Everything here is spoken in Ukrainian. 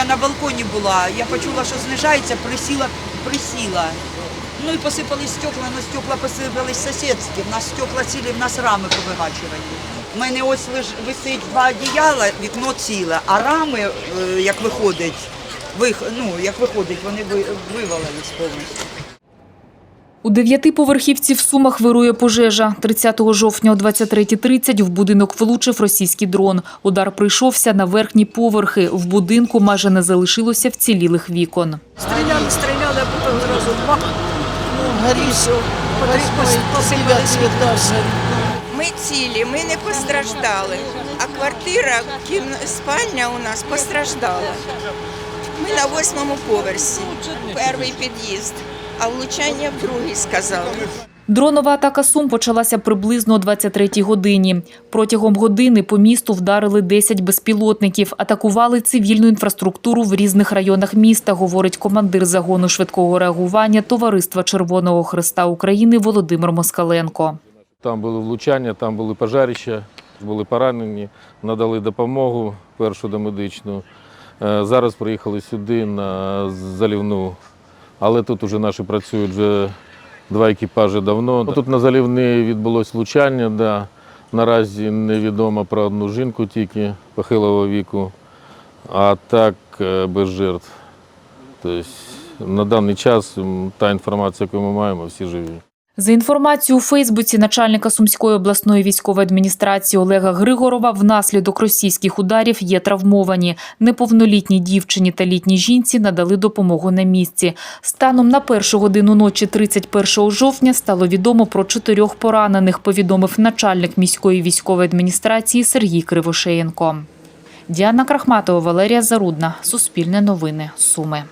Я на балконі була, я почула, що знижається, присіла, присіла. Ну і посипались стекла, але стекла посипались сусідські. В нас стекла цілі, в нас рами повигачувані. У мене ось висить два одіяла, вікно ціле, а рами, е, як виходить, вих, ну, як виходить, вони вивалились повністю. У дев'ятиповерхівці в Сумах вирує пожежа. 30 жовтня о 23.30 в будинок влучив російський дрон. Удар прийшовся на верхні поверхи. В будинку майже не залишилося вцілілих вікон. Стріляли, стріляли, а потім зразу бах. Ну, горіше, дев'ятий. Ми цілі, ми не постраждали. А квартира, спальня у нас постраждала. Ми на восьмому поверсі, перший під'їзд, а влучання в другий сказали. Дронова атака Сум почалася приблизно о 23-й годині. Протягом години по місту вдарили 10 безпілотників, атакували цивільну інфраструктуру в різних районах міста, говорить командир загону швидкого реагування Товариства Червоного Христа України Володимир Москаленко. Там були влучання, там були пожарища, були поранені, надали допомогу першу домедичну. Е, Зараз приїхали сюди на залівну, але тут вже наші працюють вже два екіпажі давно. Тут на залівні відбулось влучання. Да. Наразі невідомо про одну жінку тільки похилого віку, а так е, без жертв. Тобто на даний час та інформація, яку ми маємо, всі живі. За інформацією у Фейсбуці начальника Сумської обласної військової адміністрації Олега Григорова, внаслідок російських ударів є травмовані. Неповнолітній дівчині та літній жінці надали допомогу на місці. Станом на першу годину ночі 31 жовтня стало відомо про чотирьох поранених, повідомив начальник міської військової адміністрації Сергій Кривошеєнко. Діана Крахматова, Валерія Зарудна. Суспільне новини. Суми.